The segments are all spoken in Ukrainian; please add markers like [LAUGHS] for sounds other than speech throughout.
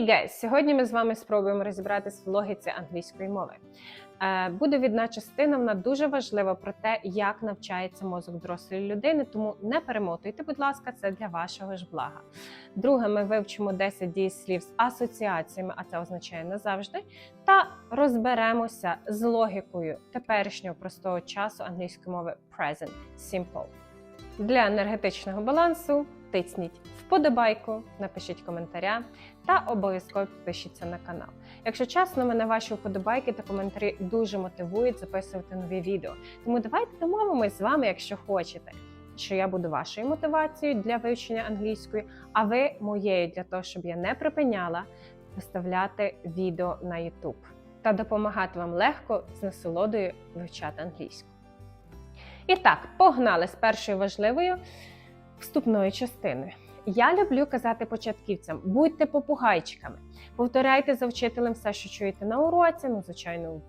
Hey guys! Сьогодні ми з вами спробуємо розібратись в логіці англійської мови. Е, Буде відна частина, вона дуже важлива про те, як навчається мозок дорослої людини, тому не перемотуйте, будь ласка, це для вашого ж блага. Друге, ми вивчимо 10 дієслів з асоціаціями, а це означає назавжди, та розберемося з логікою теперішнього простого часу англійської мови present simple. Для енергетичного балансу тисніть вподобайку, напишіть коментаря та обов'язково підпишіться на канал. Якщо чесно, мене ваші вподобайки та коментарі дуже мотивують записувати нові відео. Тому давайте домовимось з вами, якщо хочете, що я буду вашою мотивацією для вивчення англійської, а ви моєю для того, щоб я не припиняла виставляти відео на YouTube та допомагати вам легко з насолодою вивчати англійську. І так, погнали з першою важливою вступною частиною. Я люблю казати початківцям: будьте попугайчиками, повторяйте за вчителем все, що чуєте на уроці, ну, звичайно,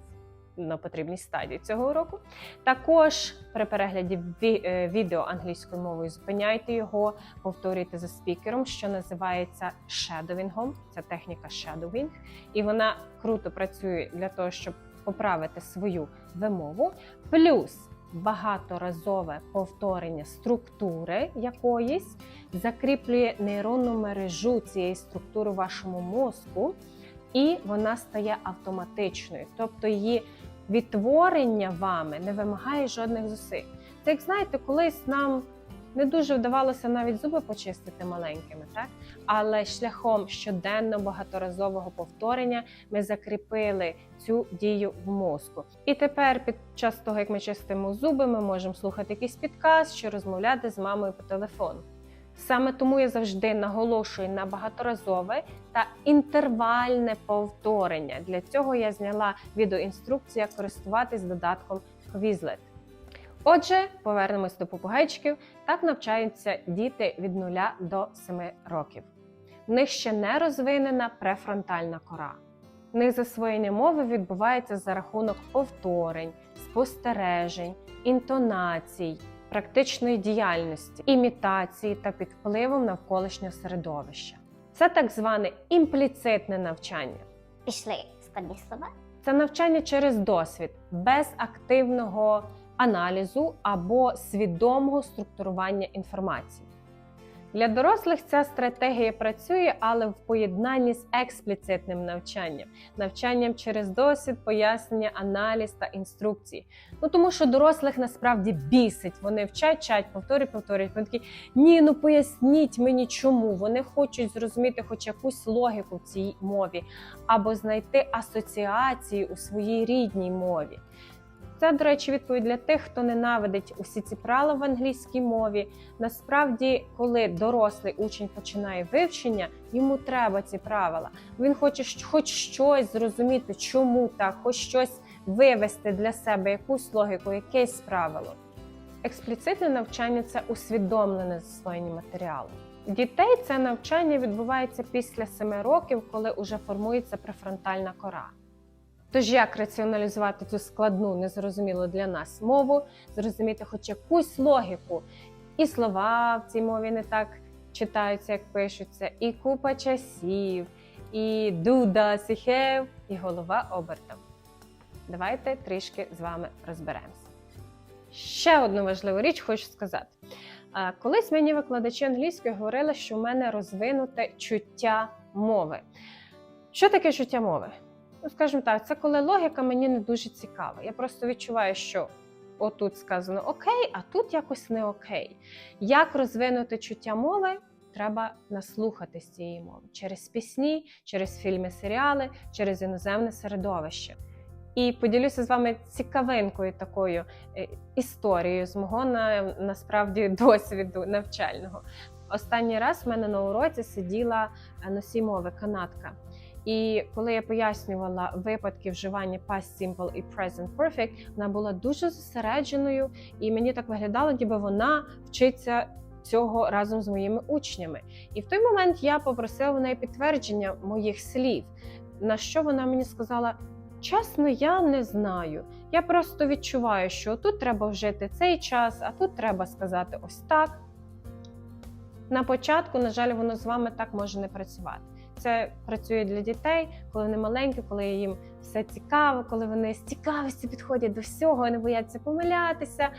на потрібній стадії цього уроку. Також при перегляді е, відео англійською мовою зупиняйте його, повторюйте за спікером, що називається shadowingом. Це техніка shadowing, і вона круто працює для того, щоб поправити свою вимову. Плюс багаторазове повторення структури якоїсь закріплює нейронну мережу цієї структури в вашому мозку, і вона стає автоматичною. Тобто її відтворення вами не вимагає жодних зусиль. Так, знаєте, колись нам не дуже вдавалося навіть зуби почистити маленькими, так? Але шляхом щоденно багаторазового повторення ми закріпили цю дію в мозку. І тепер, під час того, як ми чистимо зуби, ми можемо слухати якийсь підказ чи розмовляти з мамою по телефону. Саме тому я завжди наголошую на багаторазове та інтервальне повторення. Для цього я зняла відеоінструкцію, як користуватись додатком Quizlet. Отже, повернемось до попугайчиків. Так навчаються діти від 0 до 7 років. В них ще не розвинена префронтальна кора. В них засвоєння мови відбувається за рахунок повторень, спостережень, інтонацій, практичної діяльності, імітації та під впливом навколишнього середовища. Це так зване імпліцитне навчання. Пішли складні слова. Це навчання через досвід, без активного аналізу або свідомого структурування інформації. Для дорослих ця стратегія працює, але в поєднанні з експліцитним навчанням, навчанням через досвід, пояснення, аналіз та інструкції. Ну тому що дорослих насправді бісить. Вони вчать, вчать, повторюють, повторюють. Вони такі ні, ну поясніть мені чому. Вони хочуть зрозуміти хоч якусь логіку в цій мові, або знайти асоціації у своїй рідній мові. Це, до речі, відповідь для тих, хто ненавидить усі ці правила в англійській мові. Насправді, коли дорослий учень починає вивчення, йому треба ці правила. Він хоче хоч щось зрозуміти, чому так, хоч щось вивести для себе, якусь логіку, якесь правило. Експліцитне навчання це усвідомлене засвоєння матеріалу. Дітей це навчання відбувається після 7 років, коли вже формується префронтальна кора. Тож як раціоналізувати цю складну, незрозумілу для нас мову, зрозуміти хоч якусь логіку. І слова в цій мові не так читаються, як пишуться, і купа часів, і do, does, і голова обертом. Давайте трішки з вами розберемося. Ще одну важливу річ хочу сказати. Колись мені викладачі англійської говорили, що в мене розвинуте чуття мови. Що таке чуття мови? Ну, скажімо так, це коли логіка мені не дуже цікава. Я просто відчуваю, що отут сказано окей, а тут якось не окей. Як розвинути чуття мови? Треба наслухатись цієї мови через пісні, через фільми, серіали, через іноземне середовище. І поділюся з вами цікавинкою такою е, історією з мого на, насправді [LAUGHS] досвіду навчального. Останній раз в мене на уроці сиділа носій мови канадка. І коли я пояснювала випадки вживання past simple і present perfect, вона була дуже зосередженою, і мені так виглядало, ніби вона вчиться цього разом з моїми учнями. І в той момент я попросила в неї підтвердження моїх слів, на що вона мені сказала: чесно, я не знаю. Я просто відчуваю, що тут треба вжити цей час, а тут треба сказати ось так. На початку, на жаль, воно з вами так може не працювати. Це працює для дітей, коли вони маленькі, коли їм все цікаво, коли вони з цікавістю підходять до всього, не бояться помилятися.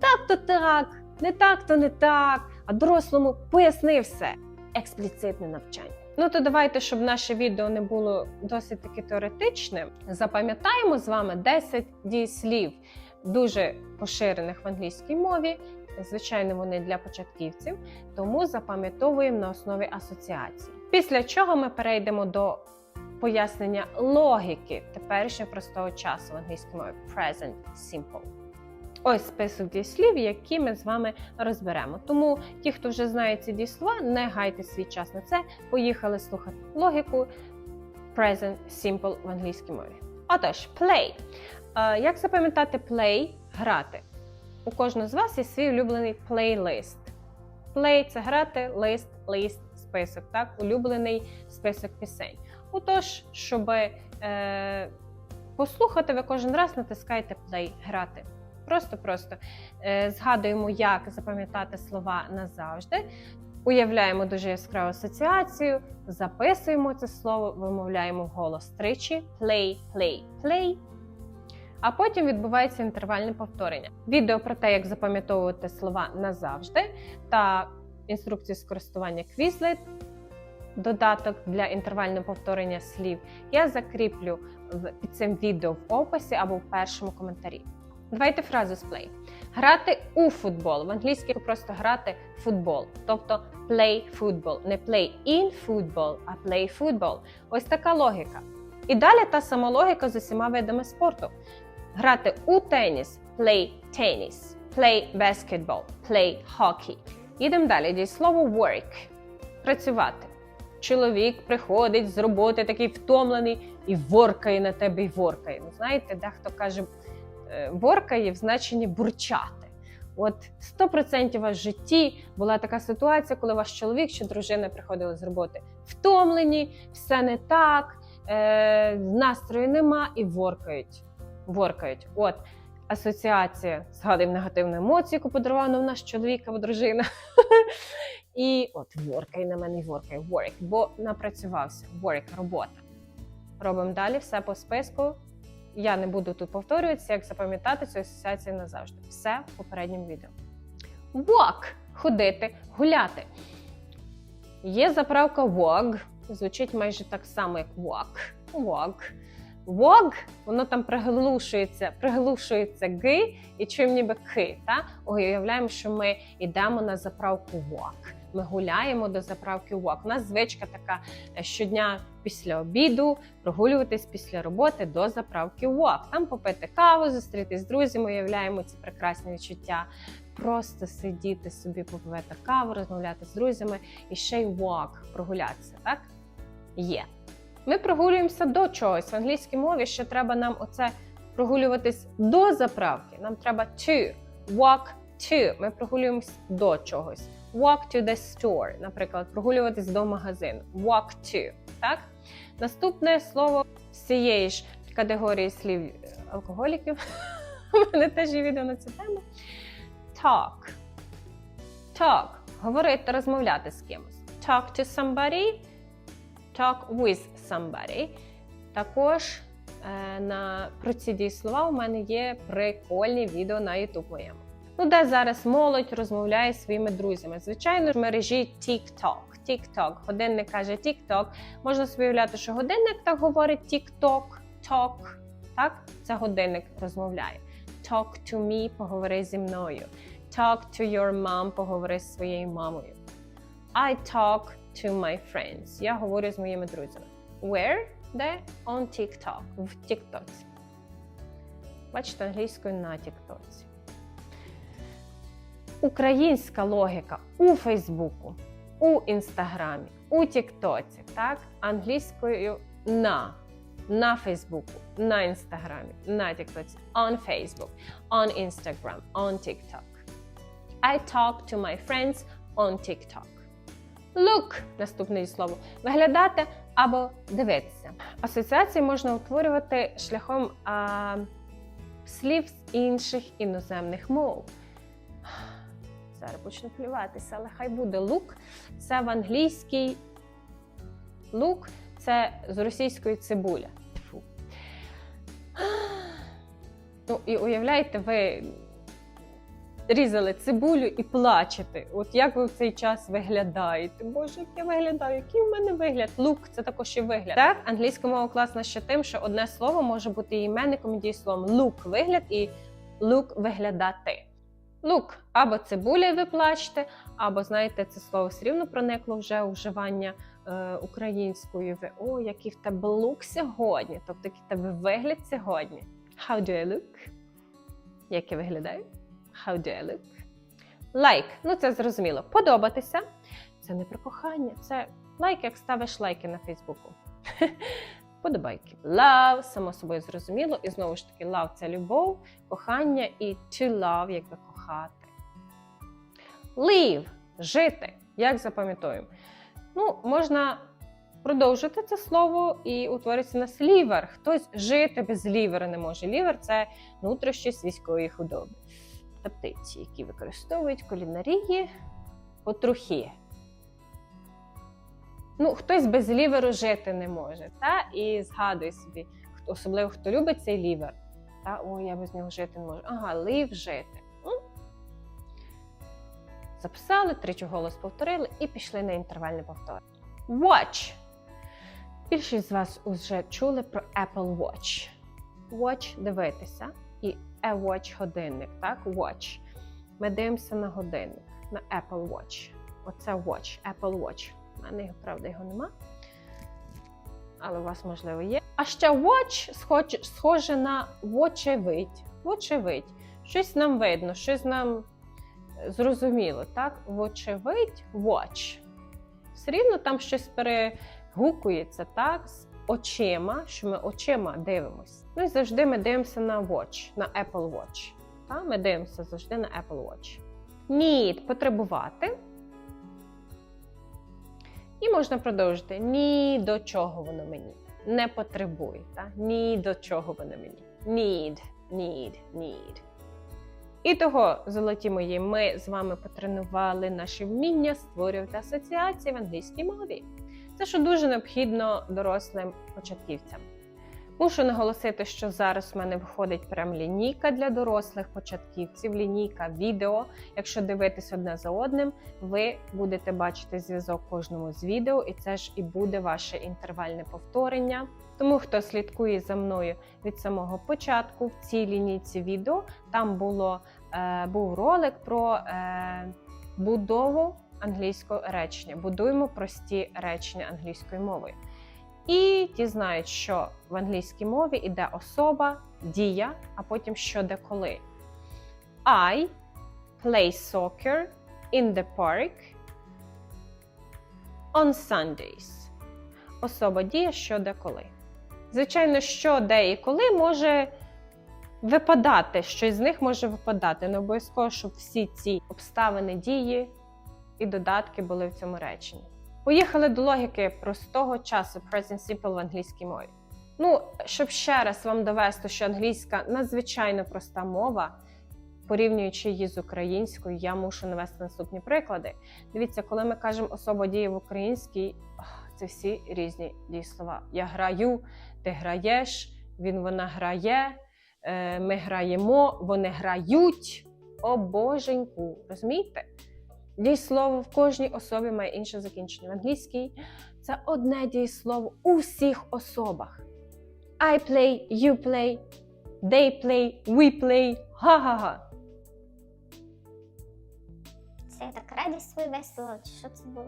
Так то так, не так то не так. А дорослому поясни все. Експліцитне навчання. Ну то давайте, щоб наше відео не було досить таки теоретичним, запам'ятаємо з вами 10 дієслів, дуже поширених в англійській мові. Звичайно, вони для початківців, тому запам'ятовуємо на основі асоціацій. Після чого ми перейдемо до пояснення логіки теперішнього простого часу в англійській мові present simple. Ось список дієслів, які ми з вами розберемо. Тому ті, хто вже знає ці дієслова, не гайте свій час на це. Поїхали слухати логіку present simple в англійській мові. Отож, play. Як запам'ятати play грати? У кожного з вас є свій улюблений плейлист. Play – це грати, лист, лист, список, так? Улюблений список пісень. Отож, щоб е, послухати, ви кожен раз натискаєте play грати. Просто-просто е, згадуємо, як запам'ятати слова назавжди. Уявляємо дуже яскраву асоціацію, записуємо це слово, вимовляємо вголос тричі: play, play, play. А потім відбувається інтервальне повторення. Відео про те, як запам'ятовувати слова назавжди, та інструкції з користування Quizlet, додаток для інтервального повторення слів, я закріплю під цим відео в описі або в першому коментарі. Давайте фразу з play. Грати у футбол. В англійській просто грати футбол. Тобто play football. Не play in football, а play football. Ось така логіка. І далі та сама логіка з усіма видами спорту. Грати у теніс play tennis, play basketball, play hockey. Їдемо далі. Дієслово work. Працювати. Чоловік приходить з роботи такий втомлений і воркає на тебе і воркає. Ну, знаєте, дехто каже, е, воркає в значенні бурчати. От 100% у вас в житті була така ситуація, коли ваш чоловік чи дружина приходили з роботи втомлені, все не так, е, настрою нема і воркають. Воркають. От асоціація згадуємо негативну емоцію, яку подарував нам наш чоловік або дружина. [LAUGHS] І от воркай на мене, воркай, work, бо напрацювався. Work – робота. Робимо далі все по списку. Я не буду тут повторюватися, як запам'ятати цю асоціацію назавжди. Все в попередньому відео. Walk – ходити, гуляти. Є заправка walk, звучить майже так само, як walk. Walk. Walk, воно там приглушується, приглушується г і чуємо ніби ки. Та? Уявляємо, що ми йдемо на заправку walk. Ми гуляємо до заправки walk. У нас звичка така е, щодня після обіду прогулюватись після роботи до заправки walk. Там попити каву, зустрітись з друзями, уявляємо ці прекрасні відчуття. Просто сидіти собі, попивати каву, розмовляти з друзями і ще й walk, прогулятися. Так? Є. Ми прогулюємося до чогось. В англійській мові ще треба нам оце прогулюватись до заправки. Нам треба to, walk to. Ми прогулюємось до чогось. Walk to the store, наприклад, прогулюватись до магазину. Walk to. Так? Наступне слово з цієї ж категорії слів алкоголіків. [LAUGHS] У мене теж є відео на цю тему. Talk. Talk. Говорити, розмовляти з кимось. Talk to somebody. Talk with somebody. Також е, на про ці дієслова у мене є прикольні відео на YouTube моєму. Ну, де зараз молодь розмовляє зі своїми друзями. Звичайно, в мережі TikTok. TikTok. Годинник каже TikTok. Можна уявляти, що годинник так говорить TikTok, talk. Так, це годинник розмовляє. Talk to me, поговори зі мною. Talk to your mom, поговори з своєю мамою. I talk to my friends. Я говорю з моїми друзями. Where? Де? On TikTok. В TikTok. Бачите, англійською на TikTok. Українська логіка у Фейсбуку, у Інстаграмі, у Тіктоці, так? Англійською на. На Фейсбуку, на Інстаграмі, на Тіктоці, on Facebook, on Instagram, on TikTok. I talk to my friends on TikTok. Look – наступне слово. Виглядати або дивитися. Асоціації можна утворювати шляхом а, слів з інших іноземних мов. Зараз почну плюватися, але хай буде look. Це в англійській Лук це з російської цибуля. Тьфу. Ну, і уявляєте, ви різали цибулю і плачете. От як ви в цей час виглядаєте? Боже, як я виглядаю, який в мене вигляд? Лук це також і вигляд. Так, англійська мова класна ще тим, що одне слово може бути іменником і дієсловом. Лук вигляд і лук виглядати. Лук або цибуля, ви плачете, або знаєте, це слово все рівно проникло вже у вживання е, українською. Ви о, який в тебе лук сьогодні, тобто який в тебе вигляд сьогодні. How do I look? Як я виглядаю? How do I look? Лайк. Ну, це зрозуміло. Подобатися. Це не про кохання, це лайк, як ставиш лайки на Фейсбуку. [LAUGHS] Подобайки. Love, само собою зрозуміло. І знову ж таки, love – це любов, кохання і to love, якби кохати. Live – жити. Як запам'ятовуємо? Ну, можна продовжити це слово і утвориться на лівер. Хтось жити без лівера не може. Лівер це нутрощі військової худоби та птиці, які використовують кулінарії потрохи. Ну, хтось без ліверу жити не може. Та? І згадує собі, особливо хто любить цей лівер. Та? О, я без нього жити не можу. Ага, лів жити. Записали, тричі голос повторили і пішли на інтервальне повторення. Watch. Більшість з вас вже чули про Apple Watch. Watch дивитися a watch годинник, так? Watch. Ми дивимося на годинник, на Apple Watch. Оце Watch, Apple Watch. У мене, правда, його нема. Але у вас, можливо, є. А ще Watch схоже, схоже на вочевидь. Вочевидь. Щось нам видно, щось нам зрозуміло, так? Вочевидь, watch. Все рівно там щось перегукується, так? Очима, що ми очима дивимося. Ну і завжди ми дивимося на watch, на Apple Watch. Та? Ми дивимося завжди на Apple Watch. Need потребувати. І можна продовжити. Ні до чого воно мені. Не потребує. Та? Ні до чого воно мені. Need, need, need. І того, золоті мої, ми з вами потренували наші вміння створювати асоціації в англійській мові. Це що дуже необхідно дорослим початківцям. Мушу наголосити, що зараз в мене виходить прям лінійка для дорослих початківців, лінійка відео. Якщо дивитись одне за одним, ви будете бачити зв'язок кожному з відео, і це ж і буде ваше інтервальне повторення. Тому хто слідкує за мною від самого початку в цій лінійці відео, там було, е, був ролик про е, будову англійського речення. Будуємо прості речення англійською мовою. І ті знають, що в англійській мові йде особа, дія, а потім що де коли. I play soccer in the park on Sundays. Особа дія, що де коли. Звичайно, що де і коли може випадати, щось з них може випадати. Не обов'язково, щоб всі ці обставини дії і додатки були в цьому реченні. Поїхали до логіки простого часу Present Simple в англійській мові. Ну, щоб ще раз вам довести, що англійська надзвичайно проста мова, порівнюючи її з українською, я мушу навести наступні приклади. Дивіться, коли ми кажемо особа діє в українській, це всі різні дієслова. Я граю, ти граєш, він вона грає, е, ми граємо, вони грають. О боженьку, розумієте? Дієслово в кожній особі має інше закінчення. В англійській це одне дієслово у всіх особах. I play, you play, they play, we play. Га-га-га. Це так радість свою весело, чи що це було?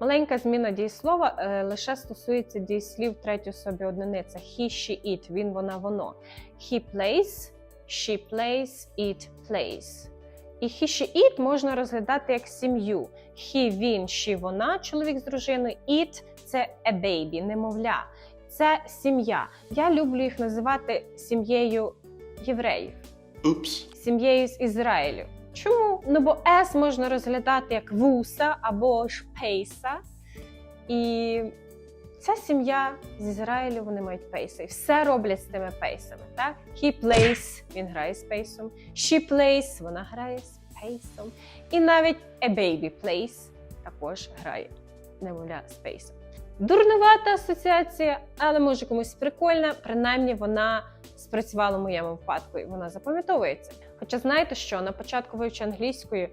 Маленька зміна дієслова е, лише стосується дієслів третьої особі одиниця. He, she, it, він, вона, воно. He plays, she plays, it plays. І he, she, it можна розглядати як сім'ю. He, він, she, вона, чоловік з дружиною. It – це a baby, немовля. Це сім'я. Я люблю їх називати сім'єю євреїв Oops. сім'єю з Ізраїлю. Чому? Ну бо С можна розглядати як вуса або ж пейса. І ця сім'я з Ізраїлю вони мають пейси. І все роблять з тими пейсами. Так? He plays, він грає з пейсом. She plays, вона грає з пейсом. І навіть a baby plays також грає немовля з пейсом. Дурнувата асоціація, але може комусь прикольна, принаймні вона спрацювала в моєму випадку і вона запам'ятовується. Хоча знаєте що, на початку вивчення англійської,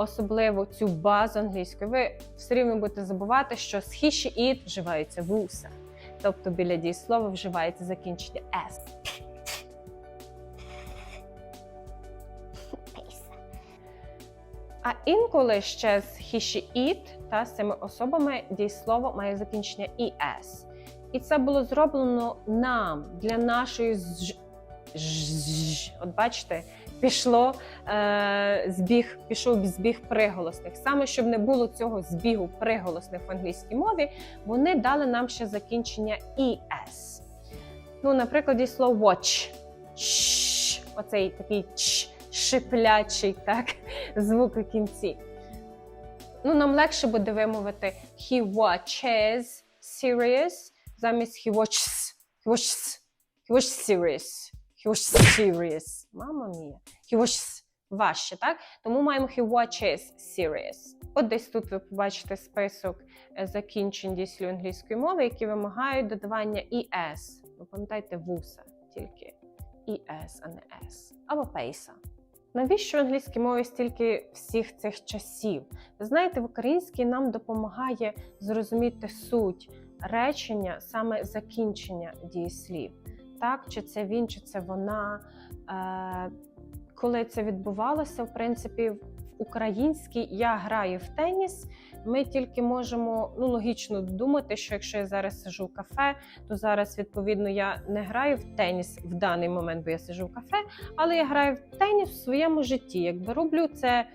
особливо цю базу англійської, ви все рівно будете забувати, що з he, she, it вживаються вуса. Тобто біля дієслова вживається закінчення s. А інколи ще з she, it та з цими особами дієслово має закінчення es. І це було зроблено нам для нашої От бачите, пішло е, збіг, пішов збіг приголосних. Саме щоб не було цього збігу приголосних в англійській мові, вони дали нам ще закінчення es. Ну, наприклад, дієслово watch. Ш, оцей такий шиплячий так, [LAUGHS] звук у кінці. Ну, нам легше буде вимовити he watches serious замість he watches. He watches. He watches serious. He watches serious. Мама мія. He watches важче, так? Тому маємо he watches serious. От десь тут ви побачите список е, закінчень дійслів англійської мови, які вимагають додавання es. Ви пам'ятаєте вуса тільки es, а не s. Або пейса. Навіщо в англійській мові стільки всіх цих часів? Ви знаєте, в українській нам допомагає зрозуміти суть речення, саме закінчення дієслів. Так, чи це він, чи це вона. Е, коли це відбувалося, в принципі, в українській я граю в теніс. Ми тільки можемо ну логічно думати, що якщо я зараз сижу в кафе, то зараз відповідно я не граю в теніс в даний момент, бо я сижу в кафе, але я граю в теніс в своєму житті. Якби роблю це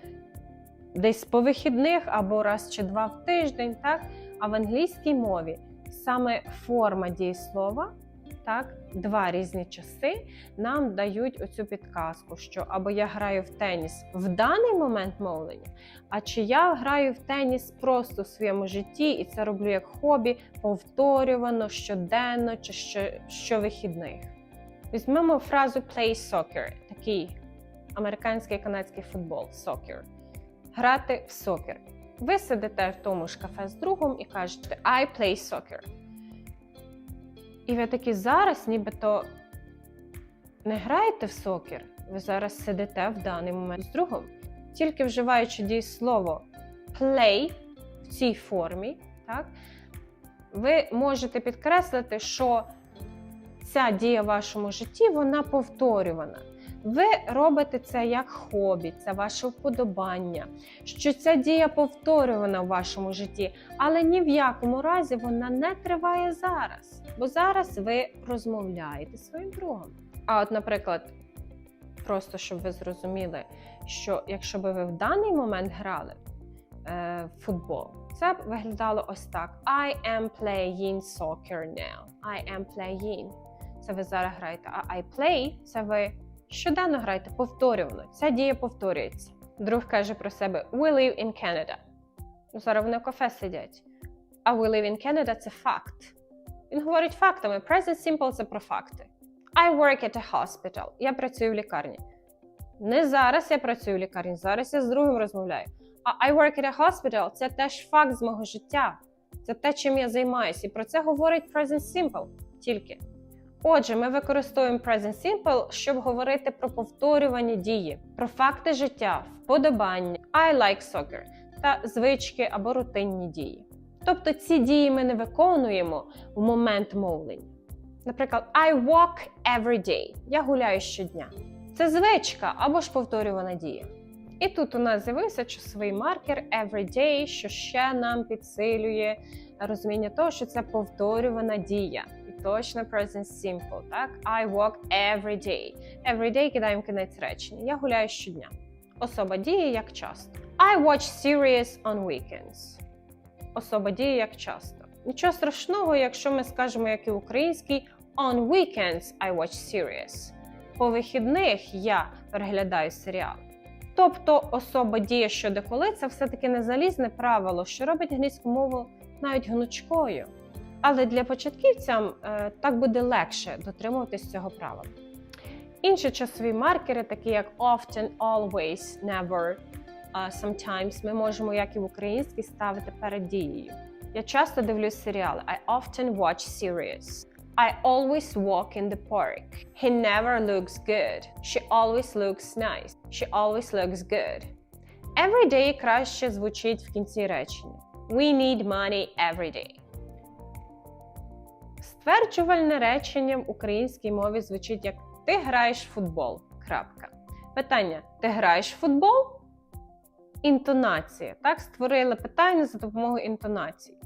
десь по вихідних або раз чи два в тиждень, так а в англійській мові саме форма дієслова, так, два різні часи нам дають оцю підказку, що або я граю в теніс в даний момент мовлення, а чи я граю в теніс просто в своєму житті і це роблю як хобі, повторювано щоденно чи що, щовихідних. Візьмемо фразу play soccer, такий американський канадський футбол soccer. Грати в сокер. Ви сидите в тому ж кафе з другом і кажете I play soccer. І ви такі зараз, нібито не граєте в сокер, ви зараз сидите в даний момент з другом, тільки вживаючи дієслово play в цій формі, так, ви можете підкреслити, що ця дія в вашому житті вона повторювана. Ви робите це як хобі, це ваше вподобання, що ця дія повторювана в вашому житті, але ні в якому разі вона не триває зараз, бо зараз ви розмовляєте зі своїм другом. А от, наприклад, просто щоб ви зрозуміли, що якщо би ви в даний момент грали е, в футбол, це б виглядало ось так: I am playing soccer now. I am playing. Це ви зараз граєте. А I play це ви щоденно граєте повторювано. Ця дія повторюється. Друг каже про себе: We live in Canada. Ну, Зараз вони в кафе сидять. А we live in Canada це факт. Він говорить фактами. Present simple це про факти. I work at a hospital. Я працюю в лікарні. Не зараз я працюю в лікарні, зараз я з другим розмовляю. А I work at a hospital це теж факт з мого життя. Це те, чим я займаюся. І про це говорить present simple тільки. Отже, ми використовуємо present simple, щоб говорити про повторювані дії, про факти життя, вподобання, I like soccer та звички або рутинні дії. Тобто ці дії ми не виконуємо в момент мовлення. Наприклад, I walk every day. Я гуляю щодня. Це звичка або ж повторювана дія. І тут у нас з'явився часовий маркер every day, що ще нам підсилює розуміння того, що це повторювана дія. Точно present simple, так? I walk every day. Every day кидаємо кінець речення. Я гуляю щодня. Особа діє як часто. I watch series on weekends. Особа діє як часто. Нічого страшного, якщо ми скажемо, як і український, on weekends I watch series. По вихідних я переглядаю серіал. Тобто особа діє щодо коли це все-таки не залізне правило, що робить англійську мову навіть гнучкою. Але для початківцям е, так буде легше дотримуватись цього правила. Інші часові маркери, такі як often, always, never, sometimes, ми можемо, як і в українській, ставити перед дією. Я часто дивлюсь серіали. I often watch series. I always walk in the park. He never looks good. She always looks nice. She always looks good. Every day краще звучить в кінці речення. We need money every day. Стверджувальне речення в українській мові звучить як Ти граєш в футбол. Крапка. Питання: Ти граєш в футбол? Інтонація. Так, створили питання за допомогою інтонації.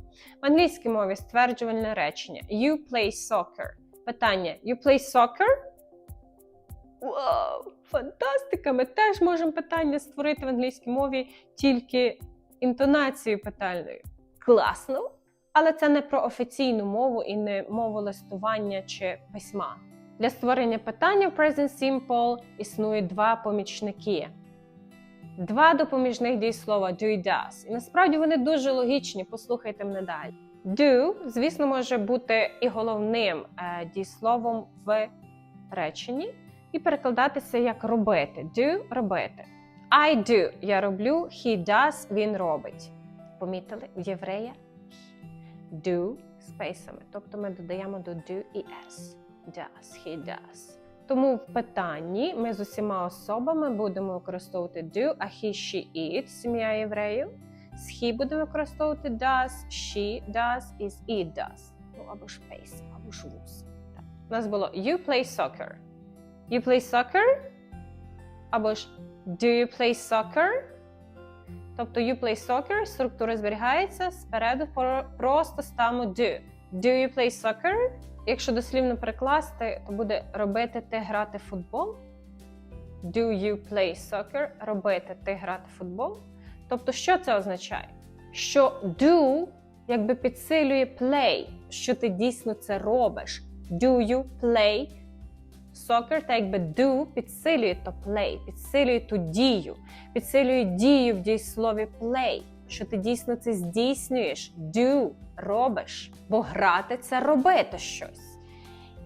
В англійській мові стверджувальне речення You play soccer. Питання You play soccer? Вау! Фантастика! Ми теж можемо питання створити в англійській мові тільки інтонацією питальною. Класно! Але це не про офіційну мову і не мову листування чи письма. Для створення питання в Present Simple існують два помічники. Два допоміжних дієслова do і does. І насправді вони дуже логічні, послухайте мене далі. Do, звісно, може бути і головним е, дієсловом в реченні і перекладатися як робити. Do робити. I do я роблю, he does він робить. Помітили? У єврея do спейсами. Тобто ми додаємо до do і s. Does, he does. Тому в питанні ми з усіма особами будемо використовувати do, а he, she, it, сім'я євреїв. З he будемо використовувати does, she does, is it does. Ну або ж face, або ж. Так. У нас було you play soccer. You play soccer? Або ж do you play soccer? Тобто you play soccer, структура зберігається, спереду про- просто ставимо do. Do you play soccer? Якщо дослівно перекласти, то буде робити ти грати в футбол. Do you play soccer? Робити ти грати в футбол. Тобто, що це означає? Що do якби підсилює play, що ти дійсно це робиш. Do you play soccer? Та якби do підсилює то play, підсилює ту дію, підсилює дію в дієслові play, що ти дійсно це здійснюєш. Do робиш. Бо грати це робити щось.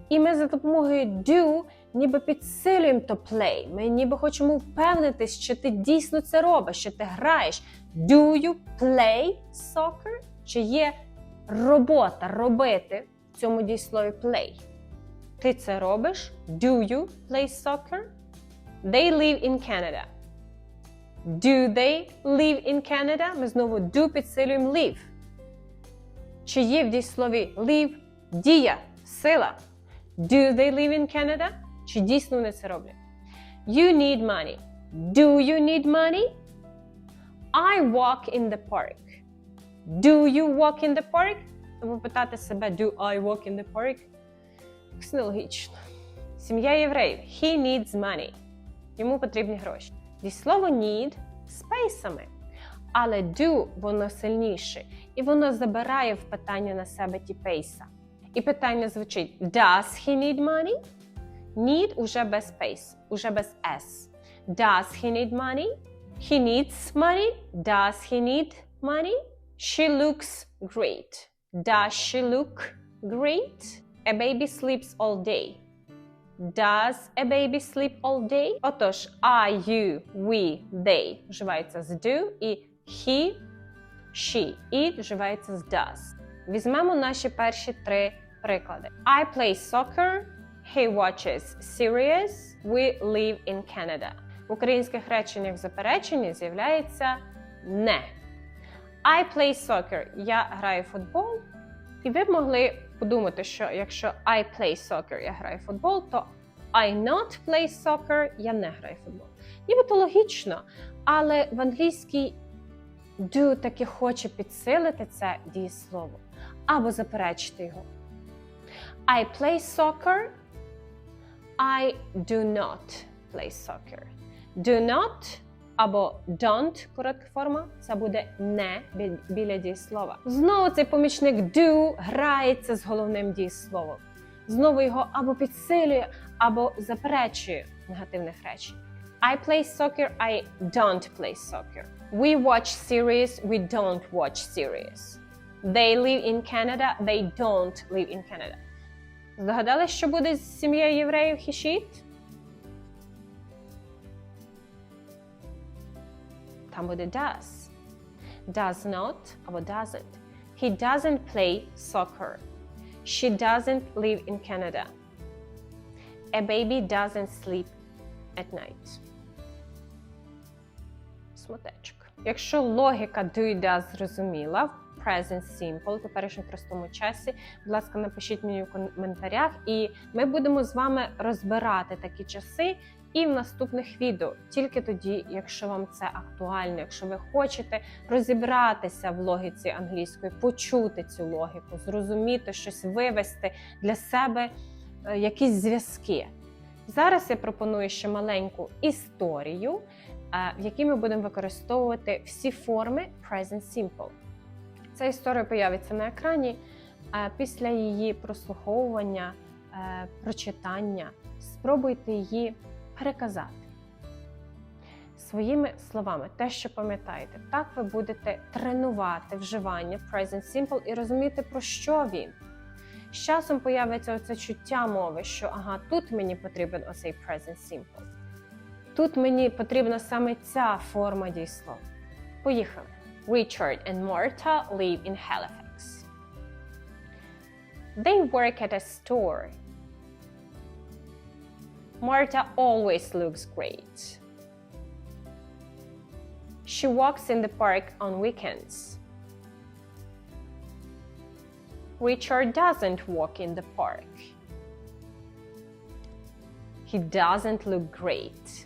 І ми за допомогою do ніби підсилюємо то play. Ми ніби хочемо впевнитись, що ти дійсно це робиш, що ти граєш. Do you play soccer? Чи є робота робити в цьому дієслові play? Ти це робиш? Do you play soccer? They live in Canada. Do they live in Canada? Ми знову do підсилюємо live. Чи є в дієслові live дія, сила? Do they live in Canada? Чи дійсно вони це роблять? You need money. Do you need money? I walk in the park. Do you walk in the park? Тому питати себе Do I walk in the park? Якось нелогічно. Сім'я євреїв. He needs money. Йому потрібні гроші. Дієслово need спейсами. Але do воно сильніше, і воно забирає в питання на себе ті пейса. І питання звучить: Does he need money? Need уже без space, уже без S. Does he need money? He needs money. Does he need money? She looks great. Does she look great? A baby sleeps all day. Does a baby sleep all day? Отож, I, you, we, they вживається з do і he, she, it вживається з does. Візьмемо наші перші три приклади. I play soccer, he watches series, we live in Canada. В українських реченнях в запереченні з'являється не. I play soccer. Я граю в футбол. І ви б могли подумати, що якщо I play soccer, я граю в футбол, то I not play soccer, я не граю в футбол. Нібито логічно, але в англійській do таки хоче підсилити це дієслово або заперечити його. I play soccer. I do not play soccer. Do not або don't, коротка форма, це буде не бі- біля дієслова. Знову цей помічник do грається з головним дієсловом. Знову його або підсилює, або заперечує негативних речень. I play soccer, I don't play soccer. We watch series, we don't watch series. They live in Canada, they don't live in Canada. Здогадались, що буде з сім'єю євреїв хішіт? Там буде does. Does not або doesn't. He doesn't play soccer. She doesn't live in Canada. A baby doesn't sleep at night. Смутечок. Якщо логіка do і does зрозуміла в present simple, теперішньому простому часі, будь ласка, напишіть мені в коментарях, і ми будемо з вами розбирати такі часи і в наступних відео. Тільки тоді, якщо вам це актуально, якщо ви хочете розібратися в логіці англійської, почути цю логіку, зрозуміти щось, вивести для себе е, якісь зв'язки. Зараз я пропоную ще маленьку історію, е, в якій ми будемо використовувати всі форми Present Simple. Ця історія появиться на екрані. Після її прослуховування, е, прочитання, спробуйте її переказати своїми словами, те, що пам'ятаєте. Так ви будете тренувати вживання Present Simple і розуміти, про що він. З часом появиться оце чуття мови, що ага, тут мені потрібен оцей Present Simple. Тут мені потрібна саме ця форма дійслова. Поїхали. Richard and Martha live in Halifax. They work at a store. Martha always looks great. She walks in the park on weekends. Richard doesn't walk in the park. He doesn't look great.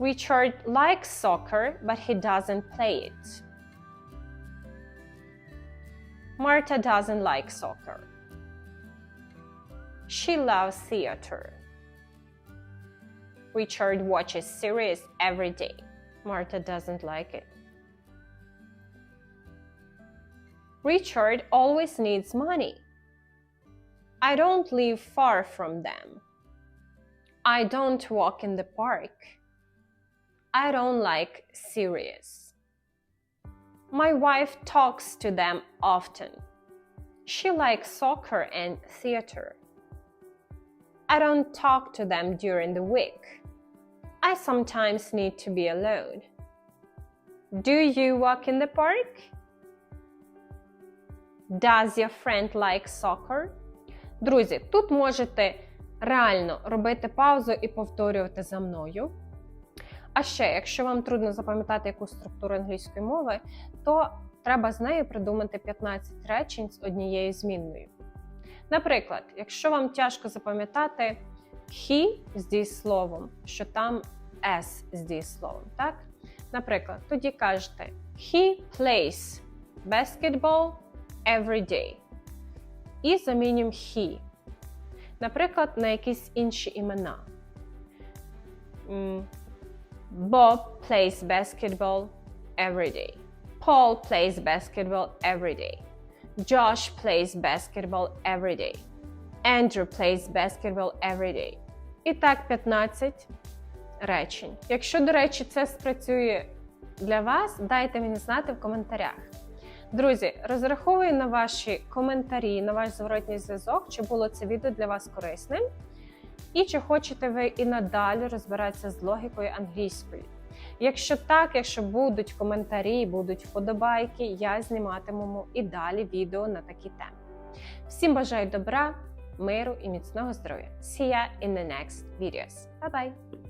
Richard likes soccer, but he doesn't play it. Marta doesn't like soccer. She loves theater. Richard watches series every day. Marta doesn't like it. Richard always needs money. I don't live far from them. I don't walk in the park. I don't like series. My wife talks to them often. She likes soccer and theater. I don't talk to them during the week. I sometimes need to be alone. Do you walk in the park? Does your friend like soccer? Друзі, тут можете реально робити паузу і повторювати за мною. А ще, якщо вам трудно запам'ятати якусь структуру англійської мови, то треба з нею придумати 15 речень з однією змінною. Наприклад, якщо вам тяжко запам'ятати he з дієсловом, що там s з дієсловом, так? Наприклад, тоді кажете he plays basketball every day. І замінюємо he. Наприклад, на якісь інші імена. Bob plays basketball every day. Paul plays basketball every day. Josh plays basketball every day. Andrew plays basketball every day. І так 15 речень. Якщо, до речі, це спрацює для вас, дайте мені знати в коментарях. Друзі, розраховую на ваші коментарі, на ваш зворотній зв'язок, чи було це відео для вас корисним, і чи хочете ви і надалі розбиратися з логікою англійської. Якщо так, якщо будуть коментарі, будуть вподобайки, я зніматиму і далі відео на такі теми. Всім бажаю добра, миру і міцного здоров'я. See ya in the next videos. Bye-bye!